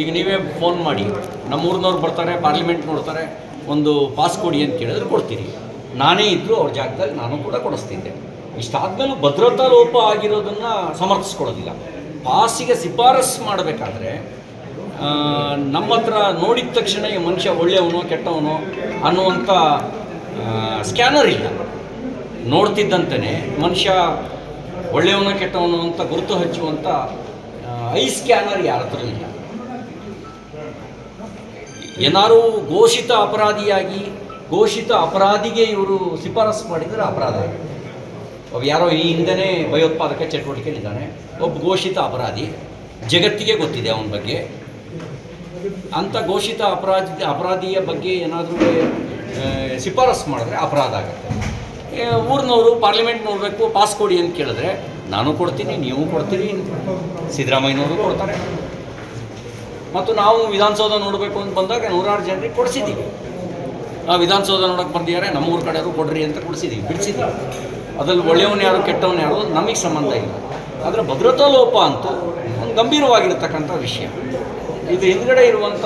ಈಗ ನೀವೇ ಫೋನ್ ಮಾಡಿ. ನಮ್ಮ ಊರಿನವ್ರು ಬರ್ತಾರೆ ಪಾರ್ಲಿಮೆಂಟ್ ನೋಡ್ತಾರೆ, ಒಂದು ಪಾಸ್ ಕೊಡಿ ಅಂತ ಕೇಳಿದ್ರೆ ಕೊಡ್ತೀರಿ. ನಾನೇ ಇದ್ದರೂ ಅವ್ರ ಜಾಗದಲ್ಲಿ ನಾನು ಕೂಡ ಕೊಡಿಸ್ತಿದ್ದೆ. ಇಷ್ಟಾದ್ಮೇಲೂ ಭದ್ರತಾ ಲೋಪ ಆಗಿರೋದನ್ನು ಸಮರ್ಥಿಸ್ಕೊಳ್ಳೋದಿಲ್ಲ. ಪಾಸಿಗೆ ಶಿಫಾರಸ್ ಮಾಡಬೇಕಾದ್ರೆ ನಮ್ಮ ಹತ್ರ ನೋಡಿದ ತಕ್ಷಣ ಈ ಮನುಷ್ಯ ಒಳ್ಳೆಯವನು, ಕೆಟ್ಟವನು ಅನ್ನುವಂಥ ಸ್ಕ್ಯಾನರ್ ಇಲ್ಲ. ನೋಡ್ತಿದ್ದಂತೆಯೇ ಮನುಷ್ಯ ಒಳ್ಳೆಯವನು, ಕೆಟ್ಟವನು ಅಂತ ಗುರುತು ಹಚ್ಚುವಂಥ ಐ ಸ್ಕ್ಯಾನರ್ ಯಾರ ಹತ್ರ ಇಲ್ಲ. ಏನಾರು ಘೋಷಿತ ಅಪರಾಧಿಯಾಗಿ, ಘೋಷಿತ ಅಪರಾಧಿಗೆ ಇವರು ಶಿಫಾರಸು ಮಾಡಿದರೆ ಅಪರಾಧ. ಒಬ್ಬ ಯಾರೋ ಈ ಹಿಂದೆನೇ ಭಯೋತ್ಪಾದಕ ಚಟುವಟಿಕೆಯಲ್ಲಿದ್ದಾನೆ ಒಬ್ಬ ಘೋಷಿತ ಅಪರಾಧಿ. ಜಗತ್ತಿಗೆ ಗೊತ್ತಿದೆ ಅವನ ಬಗ್ಗೆ. ಅಂಥ ಘೋಷಿತ ಅಪರಾಧ, ಅಪರಾಧಿಯ ಬಗ್ಗೆ ಏನಾದರೂ ಶಿಫಾರಸು ಮಾಡಿದ್ರೆ ಅಪರಾಧ ಆಗುತ್ತೆ. ಊರಿನವರು ಪಾರ್ಲಿಮೆಂಟ್ ನೋಡಬೇಕು ಪಾಸ್ ಕೊಡಿ ಅಂತ ಕೇಳಿದ್ರೆ, ನಾನು ಕೊಡ್ತೀನಿ, ನೀವು ಕೊಡ್ತೀರಿ. ಸಿದ್ದರಾಮಯ್ಯನವರು ಕೊಡ್ತಾರೆ. ಮತ್ತು ನಾವು ವಿಧಾನಸೌಧ ನೋಡಬೇಕು ಅಂತ ಬಂದಾಗ ನೂರಾರು ಜನರಿಗೆ ಕೊಡಿಸಿದ್ದೀವಿ. ನಾವು ವಿಧಾನಸೌಧ ನೋಡೋಕೆ ಬಂದಿದ್ದಾರೆ, ನಮ್ಮೂರ ಕಡೆಯವರು ಕೊಡ್ರಿ ಅಂತ ಕೊಡಿಸಿದ್ದೀವಿ, ಬಿಡಿಸಿದ್ದೀವಿ. ಅದ್ರಲ್ಲಿ ಒಳ್ಳೆಯವನು ಯಾರು, ಕೆಟ್ಟವನು ಯಾರು, ನಮಗೆ ಸಂಬಂಧ ಇಲ್ಲ. ಆದರೆ ಭದ್ರತಾ ಲೋಪ ಅಂತೂ ಒಂದು ಗಂಭೀರವಾಗಿರತಕ್ಕಂಥ ವಿಷಯ. ಇದು ಹಿಂದ್ಗಡೆ ಇರುವಂಥ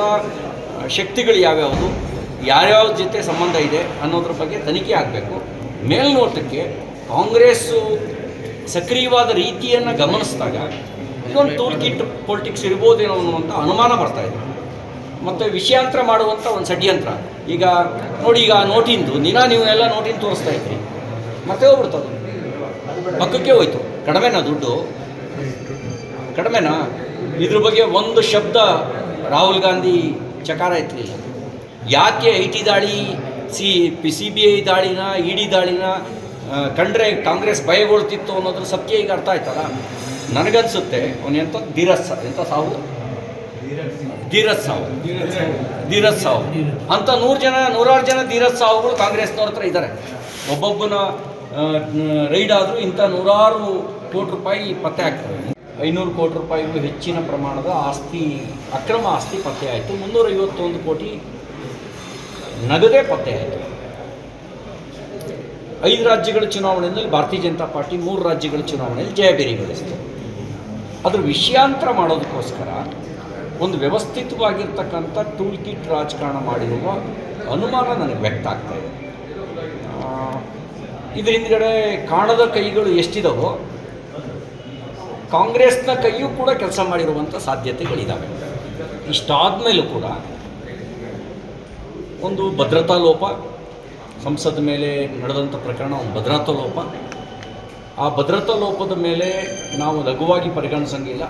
ಶಕ್ತಿಗಳು ಯಾವ್ಯಾವುದು ಯಾರ್ಯಾವ ಜೊತೆ ಸಂಬಂಧ ಇದೆ ಅನ್ನೋದ್ರ ಬಗ್ಗೆ ತನಿಖೆ ಆಗಬೇಕು. ಮೇಲ್ನೋಟಕ್ಕೆ ಕಾಂಗ್ರೆಸ್ಸು ಸಕ್ರಿಯವಾದ ರೀತಿಯನ್ನು ಗಮನಿಸಿದಾಗ ಇದೊಂದು ಟೂಲ್ ಕಿಟ್ ಪೊಲಿಟಿಕ್ಸ್ ಇರ್ಬೋದೇನೋ ಅನ್ನುವಂಥ ಅನುಮಾನ ಬರ್ತಾ ಇದೆ. ಮತ್ತು ವಿಷಯಾಂತರ ಮಾಡುವಂಥ ಒಂದು ಷಡ್ಯಂತ್ರ. ಈಗ ನೋಡಿ, ಈಗ ನೋಟಿಂದು, ದಿನ ಎಲ್ಲ ನೋಟಿಂದು ತೋರಿಸ್ತಾ ಇದ್ರಿ. ಮತ್ತೆ ಹೋಗ್ಬಿಡ್ತದೆ ಪಕ್ಕಕ್ಕೆ ಹೋಯ್ತು. ಕಡಿಮೆನಾ ದುಡ್ಡು? ಕಡಿಮೆನಾ? ಇದ್ರ ಬಗ್ಗೆ ಒಂದು ಶಬ್ದ ರಾಹುಲ್ ಗಾಂಧಿ ಚಕಾರ ಎತ್ತಲಿಲ್ಲ. ಯಾಕೆ ಐ ಟಿ ದಾಳಿ, C P C B I ದಾಳಿನ, E D ದಾಳಿನ ಕಂಡ್ರೆ ಕಾಂಗ್ರೆಸ್ ಭಯಗೊಳ್ತಿತ್ತು ಅನ್ನೋದ್ರ ಸತ್ಯ ಈಗ ಅರ್ಥ ಆಯ್ತಲ್ಲ? ನನಗನ್ಸುತ್ತೆ, ಅವನು ಎಂಥ ಧೀರಜ್ ಸಾ ಎಂಥ ಸಾವು? ಧೀರಜ್ ಸಾವು ಧೀರಜ್ ಸಾವು ಅಂತ ನೂರು ಜನ, ನೂರಾರು ಜನ ಧೀರಜ್ ಸಾವುಗಳು ಕಾಂಗ್ರೆಸ್ನವ್ರ ಹತ್ರ ಇದ್ದಾರೆ ಒಬ್ಬೊಬ್ಬನ ರೈಡ್ ಆದರೂ ಇಂಥ ನೂರಾರು ಕೋಟಿ ರೂಪಾಯಿ ಪತ್ತೆ ಆಗ್ತವೆ ಐನೂರು ಕೋಟಿ ರೂಪಾಯಿಗೂ ಹೆಚ್ಚಿನ ಪ್ರಮಾಣದ ಆಸ್ತಿ, ಅಕ್ರಮ ಆಸ್ತಿ ಪತ್ತೆ ಆಯಿತು. ಮುನ್ನೂರೈವತ್ತೊಂದು ಕೋಟಿ ನಗದೇ ಪತ್ತೆ ಆಯಿತು. ಐದು ರಾಜ್ಯಗಳ ಚುನಾವಣೆಯಲ್ಲಿ ಭಾರತೀಯ ಜನತಾ ಪಾರ್ಟಿ, ಮೂರು ರಾಜ್ಯಗಳ ಚುನಾವಣೆಯಲ್ಲಿ ಜಯಬೇರಿ ಗಳಿಸಿತು ಅದ್ರ ವಿಷಯಾಂತರ ಮಾಡೋದಕ್ಕೋಸ್ಕರ ಒಂದು ವ್ಯವಸ್ಥಿತವಾಗಿರ್ತಕ್ಕಂಥ ಟೂಲ್ ಕಿಟ್ ರಾಜಕಾರಣ ಮಾಡಿರುವ ಅನುಮಾನ ನನಗೆ ವ್ಯಕ್ತ ಆಗ್ತಾ ಇದೆ. ಇದ್ರ ಹಿಂದ್ಗಡೆ ಕಾಣದ ಕೈಗಳು ಎಷ್ಟಿದಾವೋ ಕಾಂಗ್ರೆಸ್ನ ಕೈಯೂ ಕೂಡ ಕೆಲಸ ಮಾಡಿರುವಂಥ ಸಾಧ್ಯತೆಗಳಿದ್ದಾವೆ ಇಷ್ಟಾದ ಕೂಡ ಒಂದು ಭದ್ರತಾ ಲೋಪ, ಸಂಸದ ಮೇಲೆ ನಡೆದಂಥ ಪ್ರಕರಣ, ಒಂದು ಭದ್ರತಾ ಲೋಪ ಆ ಭದ್ರತಾ ಲೋಪದ ಮೇಲೆ ನಾವು ಲಘುವಾಗಿ ಪರಿಗಣಿಸಂಗಿಲ್ಲ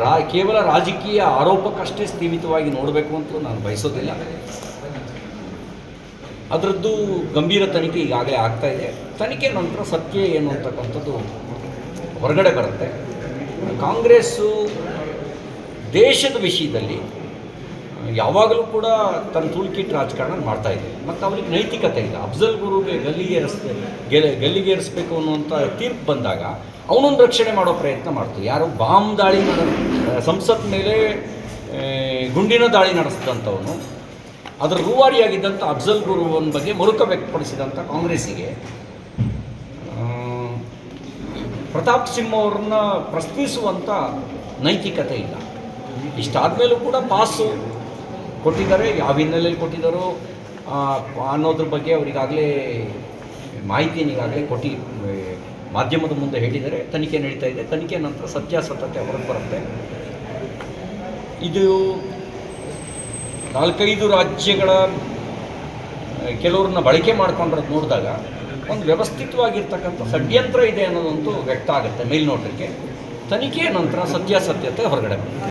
ರಾ, ಕೇವಲ ರಾಜಕೀಯ ಆರೋಪಕ್ಕಷ್ಟೇ ಸೀಮಿತವಾಗಿ ನೋಡಬೇಕು ಅಂತ ನಾನು ಬಯಸೋದಿಲ್ಲ. ಅದರದ್ದು ಗಂಭೀರ ತನಿಖೆ ಈಗಾಗಲೇ ಆಗ್ತಾ ಇದೆ. ತನಿಖೆ ನಂತರ ಸತ್ಯ ಏನು ಅಂತಕ್ಕಂಥದ್ದು ಹೊರಗಡೆ ಬರುತ್ತೆ. ಕಾಂಗ್ರೆಸ್ಸು ದೇಶದ ವಿಷಯದಲ್ಲಿ ಯಾವಾಗಲೂ ಕೂಡ ತನ್ನ ತುಳುಕಿಟ್ಟು ರಾಜಕಾರಣ ಮಾಡ್ತಾ ಇದೆ ಮತ್ತು ಅವರಿಗೆ ನೈತಿಕತೆ ಇಲ್ಲ ಅಫ್ಜಲ್ ಗುರುಗೆ ಗಲ್ಲಿಗೇರಿಸ್ತೆ ಗೆಲೆ ಗಲ್ಲಿಗೇರಿಸ್ಬೇಕು ಅನ್ನುವಂಥ ತೀರ್ಪು ಬಂದಾಗ ಅವನೊಂದು ರಕ್ಷಣೆ ಮಾಡೋ ಪ್ರಯತ್ನ ಮಾಡ್ತು. ಯಾರು ಬಾಂಬ್ ದಾಳಿ ಸಂಸತ್ ಮೇಲೆ ಗುಂಡಿನ ದಾಳಿ ನಡೆಸಿದಂಥವನು, ಅದರ ರೂವಾರಿಯಾಗಿದ್ದಂಥ ಅಫ್ಜಲ್ ಗುರುವನ ಬಗ್ಗೆ ಮರುಕ ವ್ಯಕ್ತಪಡಿಸಿದಂಥ ಕಾಂಗ್ರೆಸ್ಸಿಗೆ ಪ್ರತಾಪ್ ಸಿಂಹ ಅವ್ರನ್ನ ಪ್ರಶ್ನಿಸುವಂಥ ನೈತಿಕತೆ ಇಲ್ಲ. ಇಷ್ಟಾದ ಮೇಲೂ ಕೂಡ ಪಾಸು. ಕೊಟ್ಟಿದ್ದಾರೆ, ಯಾವ ಹಿನ್ನೆಲೆಯಲ್ಲಿ ಕೊಟ್ಟಿದ್ದಾರೋ ಅನ್ನೋದ್ರ ಬಗ್ಗೆ ಅವರಿಗಾಗಲೇ ಮಾಹಿತಿಯನ್ನು ಈಗಾಗಲೇ ಕೊಟ್ಟು ಮಾಧ್ಯಮದ ಮುಂದೆ ಹೇಳಿದ್ದಾರೆ. ತನಿಖೆ ನಡೀತಾ ಇದೆ. ತನಿಖೆ ನಂತರ ಸತ್ಯಾಸತ್ಯತೆ ಹೊರಗೆ ಬರುತ್ತೆ. ಇದು ನಾಲ್ಕೈದು ರಾಜ್ಯಗಳ ಕೆಲವರನ್ನ ಕೆಲವ್ರನ್ನ ಬಳಕೆ ಮಾಡ್ಕೊಂಡಿರೋದು ನೋಡಿದಾಗ ಒಂದು ವ್ಯವಸ್ಥಿತವಾಗಿರ್ತಕ್ಕಂಥ ಷಡ್ಯಂತ್ರ ಇದೆ ಅನ್ನೋದಂತೂ ವ್ಯಕ್ತ ಆಗುತ್ತೆ ಮೇಲ್ನೋಟಕ್ಕೆ. ತನಿಖೆ ನಂತರ ಸತ್ಯಾಸತ್ಯತೆ ಹೊರಗಡೆ ಬರುತ್ತೆ.